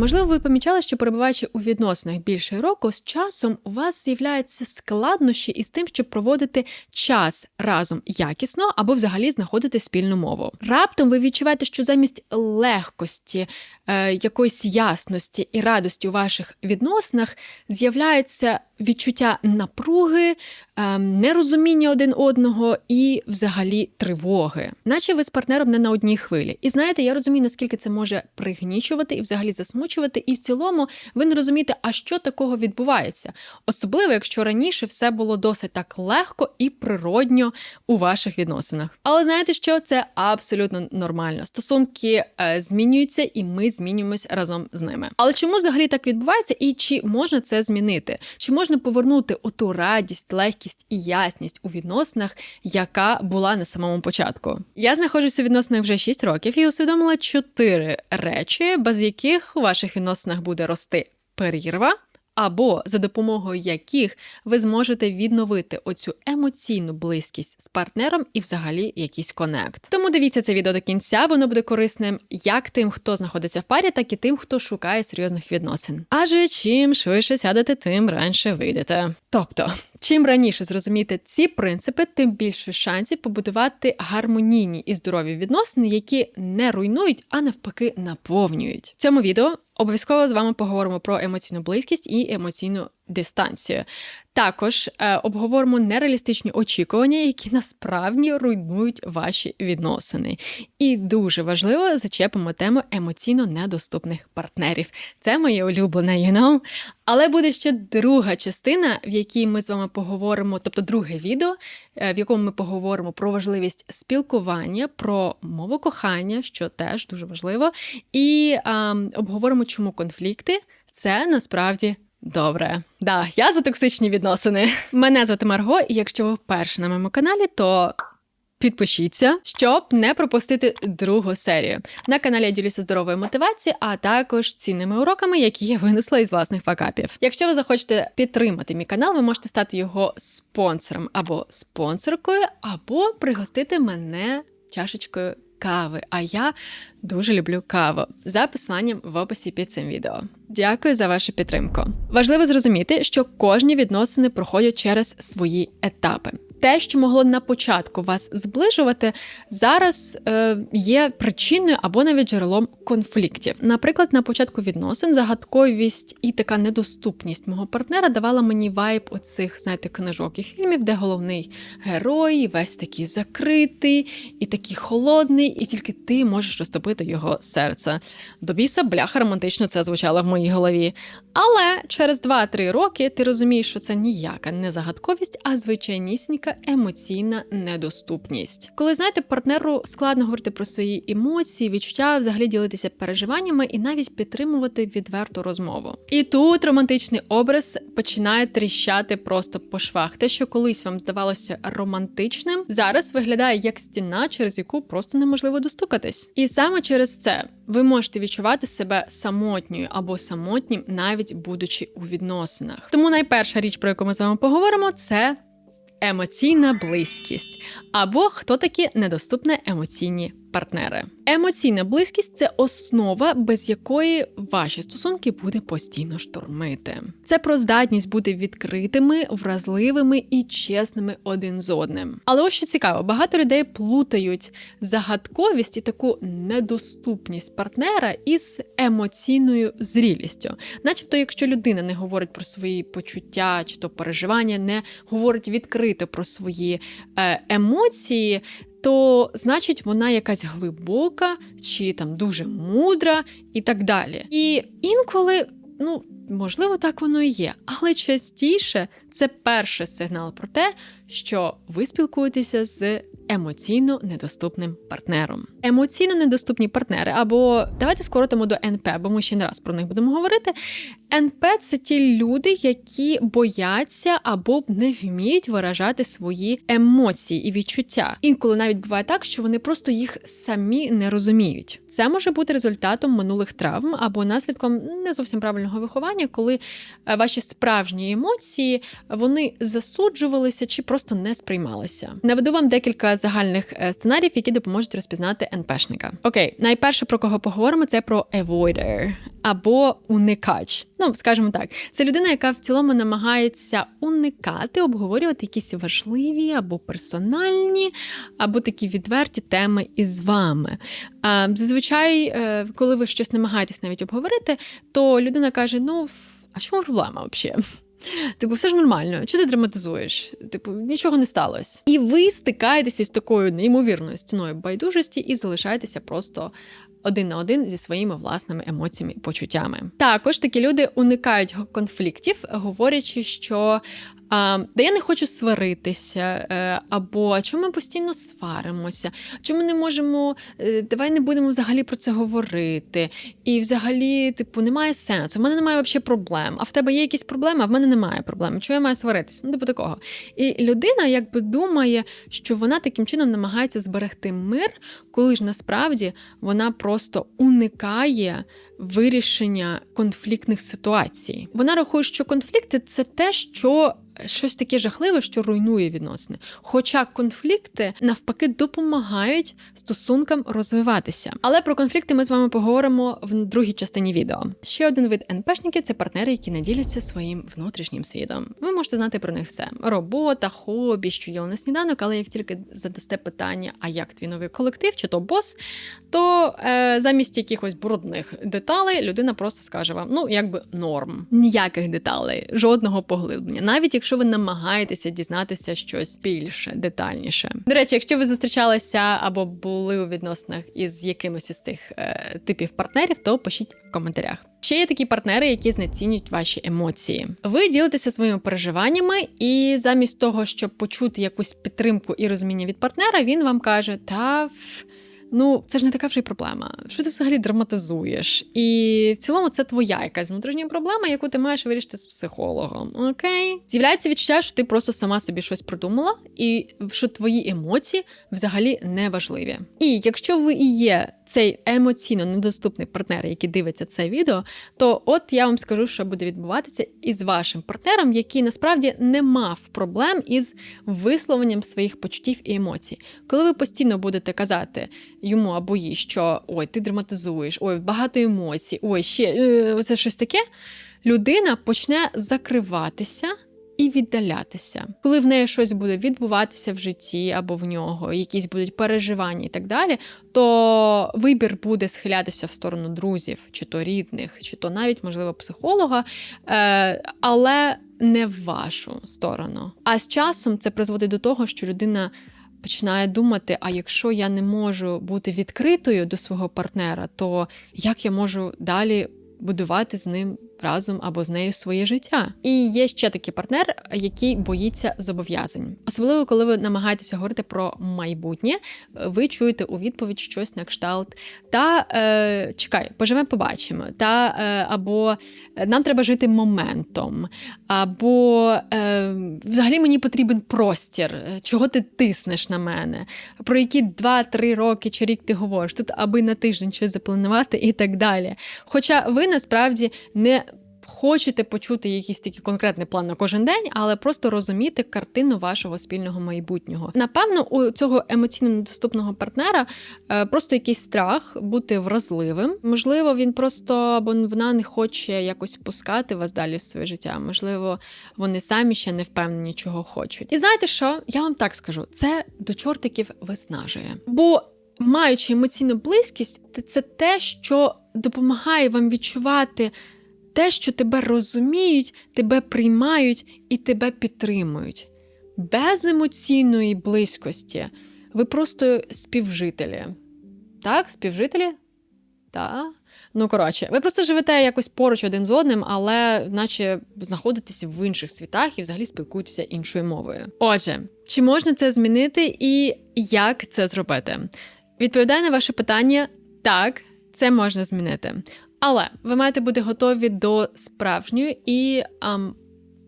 Можливо, ви помічали, що перебуваючи у відносинах більше року, з часом у вас з'являються складнощі із тим, щоб проводити час разом якісно або взагалі знаходити спільну мову. Раптом ви відчуваєте, що замість легкості, е, якоїсь ясності і радості у ваших відносинах з'являється відчуття напруги, е, нерозуміння один одного і взагалі тривоги, наче ви з партнером не на одній хвилі. І знаєте, я розумію, наскільки це може пригнічувати і взагалі засмучувати. І в цілому ви не розумієте, а що такого відбувається, особливо якщо раніше все було досить так легко і природньо у ваших відносинах. Але знаєте, що це абсолютно нормально. Стосунки е, змінюються, і ми змінюємось разом з ними. Але чому взагалі так відбувається, і чи можна це змінити? Чи можна повернути оту радість, легкість і ясність у відносинах, яка була на самому початку? Я знаходжуся у відносинах вже 6 років і усвідомила чотири речі, без яких у ваших відносинах буде рости перерва. Або за допомогою яких ви зможете відновити оцю емоційну близькість з партнером і взагалі якийсь конект. Тому дивіться це відео до кінця, воно буде корисним як тим, хто знаходиться в парі, так і тим, хто шукає серйозних відносин. Адже чим швидше сядете, тим раніше вийдете. Тобто, чим раніше зрозуміти ці принципи, тим більше шансів побудувати гармонійні і здорові відносини, які не руйнують, а навпаки наповнюють. В цьому відео обов'язково з вами поговоримо про емоційну близькість і емоційну дистанцію. Також е, обговоримо нереалістичні очікування, які насправді руйнують ваші відносини. І дуже важливо зачепимо тему емоційно недоступних партнерів. Це моє улюблене, you know? Але буде ще друга частина, в якій ми з вами поговоримо, тобто друге відео, е, в якому ми поговоримо про важливість спілкування, про мову кохання, що теж дуже важливо, і е, обговоримо, чому конфлікти це насправді. Добре, да, я за токсичні відносини. Мене звати Марго, і якщо ви вперше на моєму каналі, то підпишіться, щоб не пропустити другу серію. На каналі я ділюся здоровою мотивацією, а також цінними уроками, які я винесла із власних факапів. Якщо ви захочете підтримати мій канал, ви можете стати його спонсором або спонсоркою, або пригостити мене чашечкою. Кави, а я дуже люблю каву за посиланням в описі під цим відео. Дякую за вашу підтримку. Важливо зрозуміти, що кожні відносини проходять через свої етапи. Те, що могло на початку вас зближувати, зараз е, є причиною або навіть джерелом конфліктів. Наприклад, на початку відносин загадковість і така недоступність мого партнера давала мені вайб оцих, знаєте, книжок і фільмів, де головний герой весь такий закритий і такий холодний, і тільки ти можеш розтопити його серце. До біса бляха романтично це звучало в моїй голові. Але через 2-3 роки ти розумієш, що це ніяка не загадковість, а звичайнісінька емоційна недоступність. Коли знаєте, партнеру складно говорити про свої емоції, відчуття, взагалі ділитися переживаннями і навіть підтримувати відверту розмову. І тут романтичний образ починає тріщати просто по швах. Те, що колись вам здавалося романтичним, зараз виглядає як стіна, через яку просто неможливо достукатись. І саме через це ви можете відчувати себе самотньою або самотнім, навіть будучи у відносинах. Тому найперша річ, про яку ми з вами поговоримо, це емоційна близькість, або хто такі недоступні емоційні партнери. Емоційна близькість це основа, без якої ваші стосунки буде постійно штормити. Це про здатність бути відкритими, вразливими і чесними один з одним. Але ось що цікаво, багато людей плутають загадковість і таку недоступність партнера із емоційною зрілістю. Начебто, якщо людина не говорить про свої почуття чи то переживання, не говорить відкрито про свої е, емоції, то значить вона якась глибока чи там дуже мудра і так далі. І інколи, ну. Можливо, так воно і є, але частіше це перший сигнал про те, що ви спілкуєтеся з емоційно недоступним партнером. Емоційно недоступні партнери, або давайте скоротимо до НП, бо ми ще не раз про них будемо говорити. НП це ті люди, які бояться або не вміють виражати свої емоції і відчуття. Інколи навіть буває так, що вони просто їх самі не розуміють. Це може бути результатом минулих травм або наслідком не зовсім правильного виховання, коли е, ваші справжні емоції вони засуджувалися чи просто не сприймалися. Наведу вам декілька загальних е, сценаріїв, які допоможуть розпізнати НПшника. Окей, найперше про кого поговоримо, це про avoider або уникач. Ну, скажімо так, це людина, яка в цілому намагається уникати, обговорювати якісь важливі або персональні, або такі відверті теми із вами. Зазвичай, е, коли ви щось намагаєтесь навіть обговорити, то людина каже: ну, а в чому проблема взагалі? Типу, все ж нормально, чого ти драматизуєш? Типу, нічого не сталося. І ви стикаєтеся з такою неймовірною стіною байдужості і залишаєтеся просто один на один зі своїми власними емоціями і почуттями. Також такі люди уникають конфліктів, говорячи, що а, Де я не хочу сваритися, е, або чому ми постійно сваримося, чому не можемо, е, давай не будемо взагалі про це говорити. І взагалі, типу, немає сенсу. В мене немає взагалі проблем. А в тебе є якісь проблеми, а в мене немає проблем. Чому я маю сваритися? Ну, типу такого. І людина якби думає, що вона таким чином намагається зберегти мир, коли ж насправді вона просто уникає вирішення конфліктних ситуацій. Вона рахує, що конфлікти це те, що щось таке жахливе, що руйнує відносини. Хоча конфлікти навпаки допомагають стосункам розвиватися. Але про конфлікти ми з вами поговоримо в другій частині відео. Ще один вид НПшників це партнери, які не діляться своїм внутрішнім світом. Ви можете знати про них все: робота, хобі, що є на сніданок, але як тільки задасте питання, а як твій новий колектив, чи то бос, то е, замість якихось брудних деталей людина просто скаже вам: ну якби норм, ніяких деталей, жодного поглиблення, навіть якщо ви намагаєтеся дізнатися щось більше, детальніше. До речі, якщо ви зустрічалися або були у відносинах із якимось із цих е, типів партнерів, то пишіть в коментарях. Ще є такі партнери, які знецінюють ваші емоції. Ви ділитеся своїми переживаннями, і замість того, щоб почути якусь підтримку і розуміння від партнера, він вам каже: Та ну це ж не така вже й проблема. Що ти взагалі драматизуєш? І в цілому це твоя якась внутрішня проблема, яку ти маєш вирішити з психологом. Окей, з'являється відчуття, що ти просто сама собі щось придумала, і що твої емоції взагалі не важливі. І якщо ви і є цей емоційно недоступний партнер, який дивиться це відео, то от я вам скажу, що буде відбуватися із вашим партнером, який насправді не мав проблем із висловленням своїх почуттів і емоцій. Коли ви постійно будете казати йому або їй, що ой, ти драматизуєш, ой, багато емоцій, ой, ще е, це щось таке, людина почне закриватися віддалятися. Коли в неї щось буде відбуватися в житті або в нього, якісь будуть переживання і так далі, то вибір буде схилятися в сторону друзів, чи то рідних, чи то навіть, можливо, психолога, е, але не в вашу сторону. А з часом це призводить до того, що людина. Починає думати: а якщо я не можу бути відкритою до свого партнера, то як я можу далі будувати з ним разом або з нею своє життя. І є ще такий партнер, який боїться зобов'язань. Особливо, коли ви намагаєтеся говорити про майбутнє, ви чуєте у відповідь щось на кшталт. Та е, чекай, поживемо, побачимо. Та е, або нам треба жити моментом, або е, взагалі мені потрібен простір, чого ти тиснеш на мене, про які 2-3 роки чи рік ти говориш, тут аби на тиждень щось запланувати і так далі. Хоча ви насправді не хочете почути якийсь такий конкретний план на кожен день, але просто розуміти картину вашого спільного майбутнього. Напевно, у цього емоційно недоступного партнера е, просто якийсь страх бути вразливим. Можливо, він просто або вона не хоче якось пускати вас далі в своє життя. Можливо, вони самі ще не впевнені, чого хочуть. І знаєте що? Я вам так скажу: це до чортиків виснажує. Бо маючи емоційну близькість, це те, що допомагає вам відчувати те, що тебе розуміють, тебе приймають і тебе підтримують. Без емоційної близькості ви просто співжителі. Так, співжителі? Так. Ну, коротше, ви просто живете якось поруч один з одним, але наче знаходитесь в інших світах і взагалі спілкуєтеся іншою мовою. Отже, чи можна це змінити і як це зробити? Відповідаю на ваше питання: так, це можна змінити. Але ви маєте бути готові до справжньої і ам,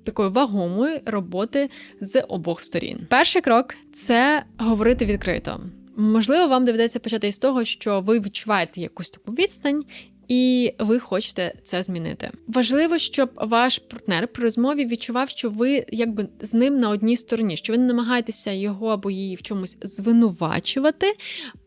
такої вагомої роботи з обох сторін. Перший крок це говорити відкрито. Можливо, вам доведеться почати із того, що ви відчуваєте якусь таку відстань. І ви хочете це змінити. Важливо, щоб ваш партнер при розмові відчував, що ви якби з ним на одній стороні, що ви не намагаєтеся його або її в чомусь звинувачувати,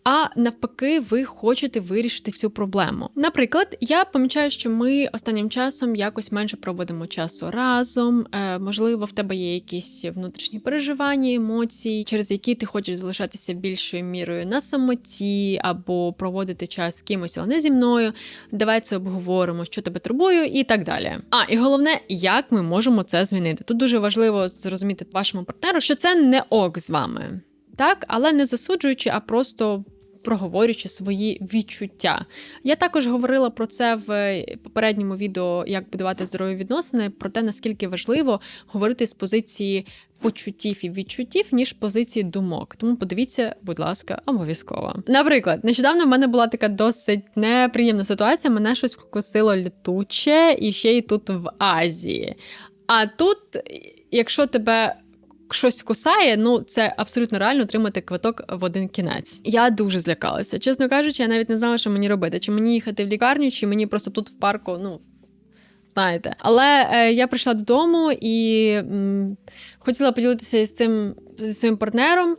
а навпаки, ви хочете вирішити цю проблему. Наприклад, я помічаю, що ми останнім часом якось менше проводимо часу разом. Е, можливо, в тебе є якісь внутрішні переживання, емоції, через які ти хочеш залишатися більшою мірою на самоті або проводити час з кимось, але не зі мною. Давай це обговоримо, що тебе турбує, і так далі. А і головне, як ми можемо це змінити. Тут дуже важливо зрозуміти вашому партнеру, що це не ок з вами. Так, але не засуджуючи, а просто проговорюючи свої відчуття. Я також говорила про це в попередньому відео, як будувати здорові відносини, про те, наскільки важливо говорити з позиції почуттів і відчуттів, ніж позиції думок. Тому подивіться, будь ласка, обов'язково. Наприклад, нещодавно в мене була така досить неприємна ситуація. Мене щось вкусило літуче і ще й тут в Азії. А тут, якщо тебе щось кусає, ну це абсолютно реально отримати квиток в один кінець. Я дуже злякалася. Чесно кажучи, я навіть не знала, що мені робити. Чи мені їхати в лікарню, чи мені просто тут в парку, ну. Знаєте, але е, я прийшла додому і м, хотіла поділитися з цим зі своїм партнером.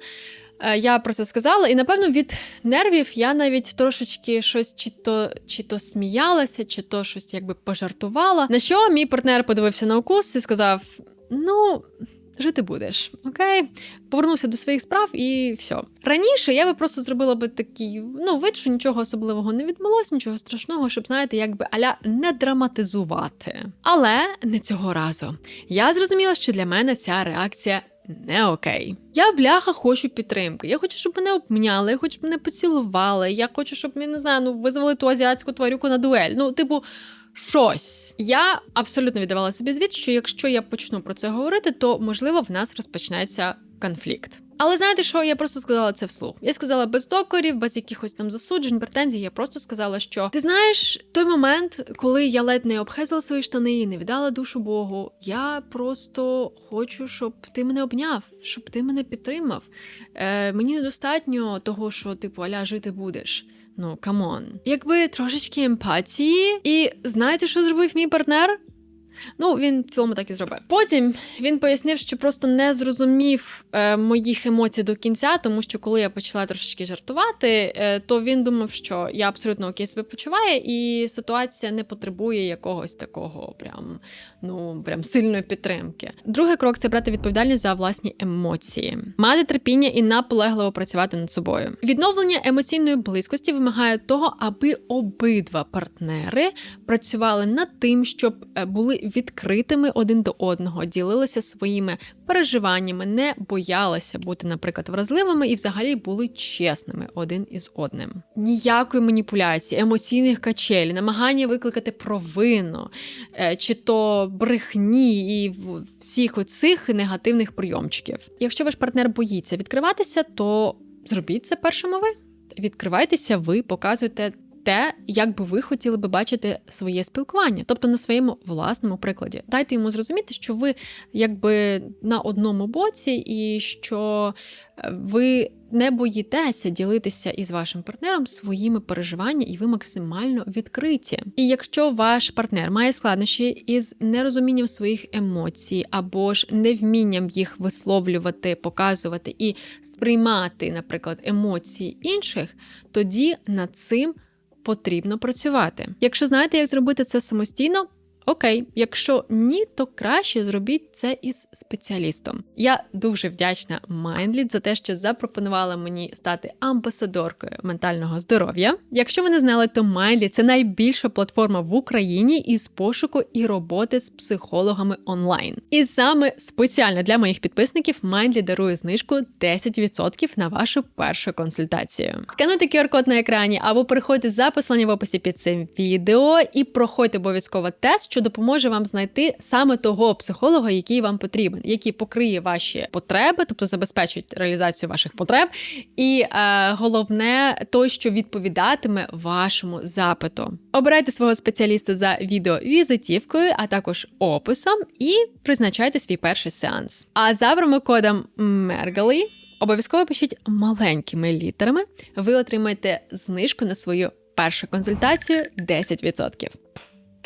Е, я про це сказала, і напевно від нервів я навіть трошечки щось чи то чи то сміялася, чи то щось якби пожартувала. На що мій партнер подивився на укус і сказав: Ну, жити будеш. Окей, повернувся до своїх справ і все. Раніше я би просто зробила би такий ну вид, що нічого особливого не відбулося, нічого страшного, щоб знаєте, якби аля не драматизувати. Але не цього разу. Я зрозуміла, що для мене ця реакція. Не окей. Я бляха хочу підтримки. Я хочу, щоб мене обміняли, я хочу, щоб мене поцілували. Я хочу, щоб я не знаю, ну визвали ту азіатську тварюку на дуель. Ну, типу, щось. Я абсолютно віддавала собі звіт, що якщо я почну про це говорити, то можливо в нас розпочнеться конфлікт. Але знаєте, що я просто сказала це вслух? Я сказала без докорів, без якихось там засуджень, претензій. Я просто сказала, що ти знаєш той момент, коли я ледь не обхезала свої штани і не віддала душу Богу. Я просто хочу, щоб ти мене обняв, щоб ти мене підтримав. Е, Мені недостатньо того, що типу аля жити будеш. Ну, камон. Якби трошечки емпатії. І знаєте, що зробив мій партнер? Ну, він в цілому так і зробив. Потім він пояснив, що просто не зрозумів е, моїх емоцій до кінця, тому що коли я почала трошечки жартувати, е, то він думав, що я абсолютно окей себе почуваю, і ситуація не потребує якогось такого прям ну прям сильної підтримки. Другий крок це брати відповідальність за власні емоції, мати терпіння і наполегливо працювати над собою. Відновлення емоційної близькості вимагає того, аби обидва партнери працювали над тим, щоб е, були відкритими один до одного, ділилися своїми переживаннями, не боялися бути, наприклад, вразливими і взагалі були чесними один із одним. Ніякої маніпуляції, емоційних качель, намагання викликати провину е, чи то брехні і всіх оцих негативних прийомчиків. Якщо ваш партнер боїться відкриватися, то зробіть це першими ви. Відкривайтеся, ви показуйте те, як би ви хотіли би бачити своє спілкування, тобто на своєму власному прикладі. Дайте йому зрозуміти, що ви якби на одному боці, і що е, ви не боїтеся ділитися із вашим партнером своїми переживаннями, і ви максимально відкриті. І якщо ваш партнер має складнощі із нерозумінням своїх емоцій або ж невмінням їх висловлювати, показувати і сприймати, наприклад, емоції інших, тоді над цим потрібно працювати. Якщо знаєте, як зробити це самостійно, Окей, якщо ні, то краще зробіть це із спеціалістом. Я дуже вдячна Mindlead за те, що запропонувала мені стати амбасадоркою ментального здоров'я. Якщо ви не знали, то Mindlead – це найбільша платформа в Україні із пошуку і роботи з психологами онлайн. І саме спеціально для моїх підписників Mindlead дарує знижку 10% на вашу першу консультацію. Скануйте QR-код на екрані або переходьте за посилання в описі під цим відео і проходьте обов'язково тест що допоможе вам знайти саме того психолога, який вам потрібен, який покриє ваші потреби, тобто забезпечить реалізацію ваших потреб, і е, головне той, що відповідатиме вашому запиту. Обирайте свого спеціаліста за відеовізитівкою, а також описом, і призначайте свій перший сеанс. А за промокодом MERGALY обов'язково пишіть маленькими літерами. Ви отримаєте знижку на свою першу консультацію 10%.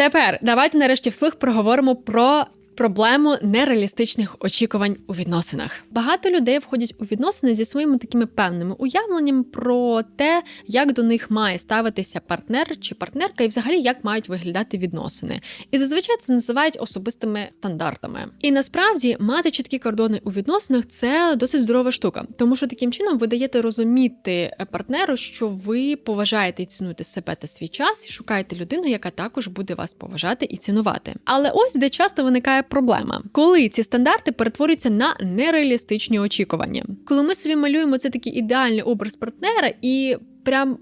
Тепер давайте нарешті вслух проговоримо про проблему нереалістичних очікувань у відносинах. Багато людей входять у відносини зі своїми такими певними уявленнями про те, як до них має ставитися партнер чи партнерка, і взагалі як мають виглядати відносини. І зазвичай це називають особистими стандартами. І насправді мати чіткі кордони у відносинах це досить здорова штука, тому що таким чином ви даєте розуміти партнеру, що ви поважаєте і цінуєте себе та свій час, і шукаєте людину, яка також буде вас поважати і цінувати. Але ось де часто виникає проблема, коли ці стандарти перетворюються на нереалістичні очікування. Коли ми собі малюємо це такий ідеальний образ партнера і прям.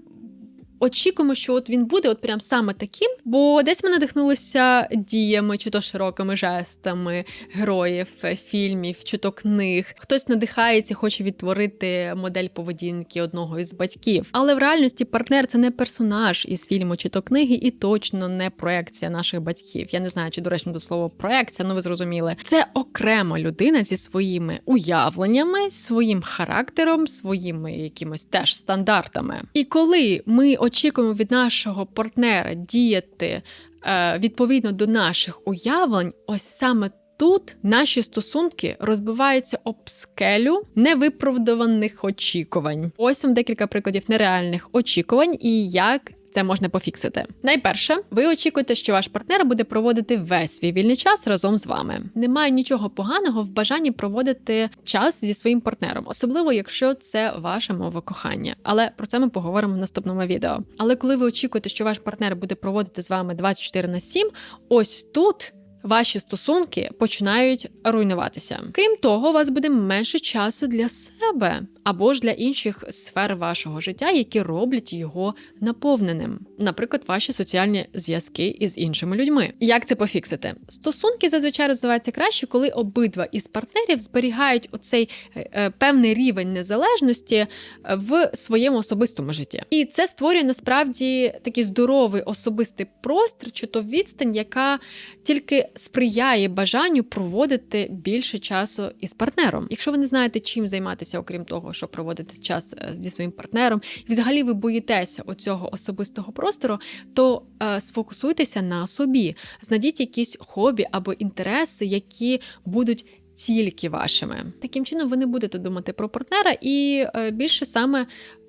Очікуємо, що от він буде от прям саме таким, бо десь ми надихнулися діями, чи то широкими жестами героїв, фільмів, чи то книг. Хтось надихається, хоче відтворити модель поведінки одного із батьків. Але в реальності партнер це не персонаж із фільму чи то книги, і точно не проекція наших батьків. Я не знаю, чи доречно до слова проекція, ну ви зрозуміли. Це окрема людина зі своїми уявленнями, своїм характером, своїми якимось теж стандартами. І коли ми очікуємо від нашого партнера діяти е, відповідно до наших уявлень, ось саме тут наші стосунки розбиваються об скелю невиправдованих очікувань. Ось вам декілька прикладів нереальних очікувань і як. Це можна пофіксити. Найперше, ви очікуєте, що ваш партнер буде проводити весь свій вільний час разом з вами. Немає нічого поганого в бажанні проводити час зі своїм партнером, особливо якщо це ваша мова кохання. Але про це ми поговоримо в наступному відео. Але коли ви очікуєте, що ваш партнер буде проводити з вами 24 на 7, ось тут. Ваші стосунки починають руйнуватися. Крім того, у вас буде менше часу для себе або ж для інших сфер вашого життя, які роблять його наповненим, наприклад, ваші соціальні зв'язки із іншими людьми. Як це пофіксити? Стосунки зазвичай розвиваються краще, коли обидва із партнерів зберігають оцей е, е, певний рівень незалежності в своєму особистому житті, і це створює насправді такий здоровий особистий простір, чи то відстань, яка тільки сприяє бажанню проводити більше часу із партнером. Якщо ви не знаєте, чим займатися, окрім того, щоб проводити час е, зі своїм партнером, і взагалі ви боїтеся оцього особистого простору, то е, сфокусуйтеся на собі, знайдіть якісь хобі або інтереси, які будуть. Тільки вашими таким чином ви не будете думати про партнера і е, більше саме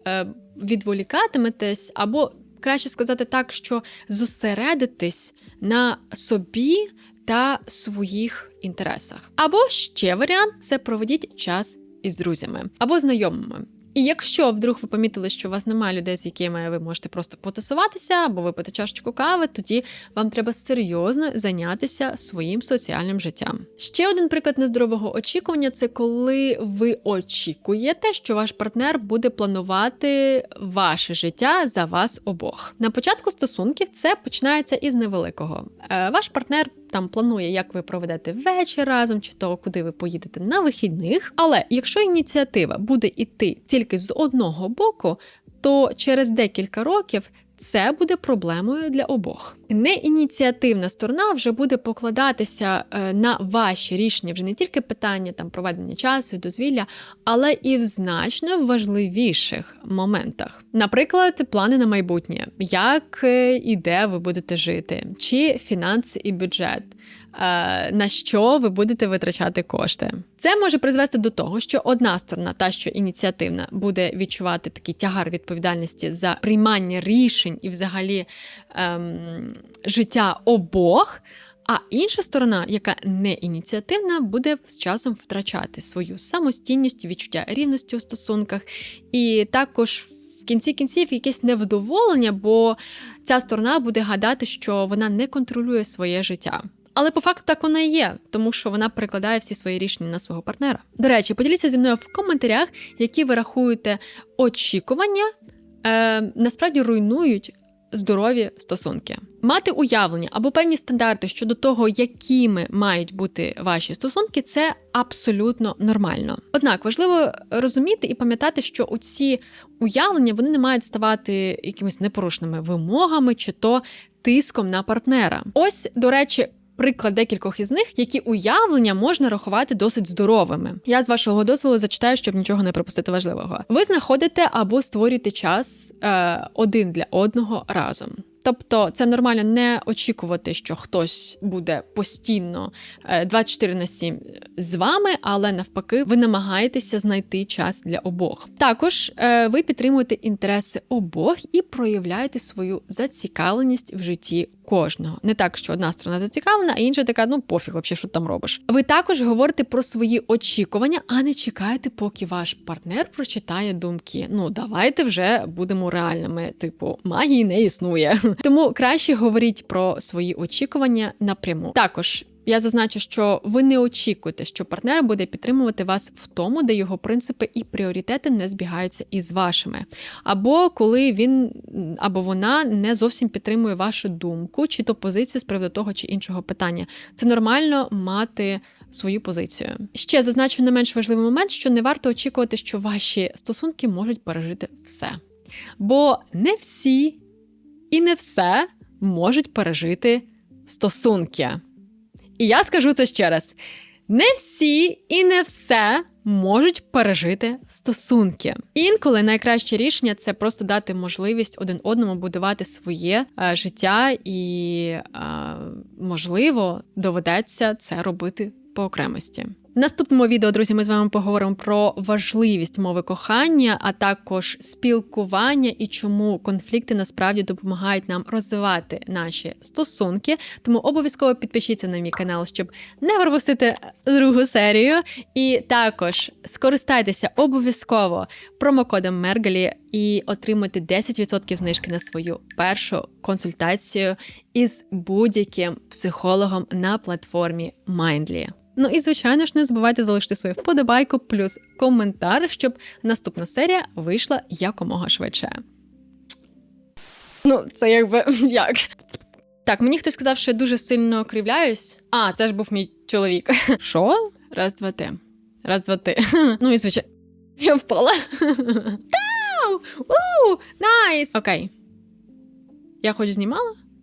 е, відволікатиметесь, або краще сказати так, що зосередитись на собі та своїх інтересах. Або ще варіант це проведіть час із друзями або знайомими. І якщо вдруг ви помітили, що у вас немає людей, з якими ви можете просто потусуватися або випити чашечку кави, тоді вам треба серйозно зайнятися своїм соціальним життям. Ще один приклад нездорового очікування це коли ви очікуєте, що ваш партнер буде планувати ваше життя за вас обох. На початку стосунків це починається із невеликого. Е, ваш партнер там планує, як ви проведете вечір разом, чи то куди ви поїдете на вихідних. Але якщо ініціатива буде іти тільки з одного боку, то через декілька років. Це буде проблемою для обох. Неініціативна сторона вже буде покладатися е, на ваші рішення вже не тільки питання там проведення часу дозвілля, але і в значно важливіших моментах. Наприклад, плани на майбутнє, як е, і де ви будете жити, чи фінанси і бюджет. На що ви будете витрачати кошти. Це може призвести до того, що одна сторона, та що ініціативна, буде відчувати такий тягар відповідальності за приймання рішень і, взагалі, ем, життя обох. А інша сторона, яка не ініціативна, буде з часом втрачати свою самостійність, відчуття рівності у стосунках, і також в кінці кінців якесь невдоволення, бо ця сторона буде гадати, що вона не контролює своє життя. Але по факту так вона і є, тому що вона перекладає всі свої рішення на свого партнера. До речі, поділіться зі мною в коментарях, які ви рахуєте очікування, е, насправді руйнують здорові стосунки. Мати уявлення або певні стандарти щодо того, якими мають бути ваші стосунки, це абсолютно нормально. Однак важливо розуміти і пам'ятати, що оці уявлення вони не мають ставати якимись непорушними вимогами чи то тиском на партнера. Ось, до речі. Приклад декількох із них, які уявлення можна рахувати досить здоровими. Я з вашого дозволу зачитаю, щоб нічого не пропустити важливого. Ви знаходите або створюєте час е, один для одного разом. Тобто це нормально не очікувати, що хтось буде постійно е, 24 на 7 з вами, але навпаки, ви намагаєтеся знайти час для обох. Також е, ви підтримуєте інтереси обох і проявляєте свою зацікавленість в житті кожного. Не так, що одна сторона зацікавлена, а інша така, ну пофіг, вообще, що там робиш. Ви також говорите про свої очікування, а не чекаєте, поки ваш партнер прочитає думки. Ну давайте вже будемо реальними. Типу, магії не існує. Тому краще говоріть про свої очікування напряму. Також. Я зазначу, що ви не очікуєте, що партнер буде підтримувати вас в тому, де його принципи і пріоритети не збігаються із вашими, або коли він або вона не зовсім підтримує вашу думку чи то позицію з приводу того чи іншого питання. Це нормально мати свою позицію. Ще зазначу не менш важливий момент, що не варто очікувати, що ваші стосунки можуть пережити все. Бо не всі і не все можуть пережити стосунки. І я скажу це ще раз: не всі і не все можуть пережити стосунки. Інколи найкраще рішення це просто дати можливість один одному будувати своє е, життя, і, е, можливо, доведеться це робити по окремості. В наступному відео, друзі, ми з вами поговоримо про важливість мови кохання, а також спілкування і чому конфлікти насправді допомагають нам розвивати наші стосунки. Тому обов'язково підпишіться на мій канал, щоб не пропустити другу серію. І також скористайтеся обов'язково промокодом Мергалі і отримайте 10% знижки на свою першу консультацію із будь-яким психологом на платформі Mindly. Ну і звичайно ж, не забувайте залишити свою вподобайку плюс коментар, щоб наступна серія вийшла якомога швидше. Ну, це якби як. Так, мені хтось сказав, що я дуже сильно кривляюсь. А, це ж був мій чоловік. Що? Раз, два, ти. Раз, два, ти. Ну і звичайно. Я впала. Тау! У, Найс! Окей. Я хоч знімала?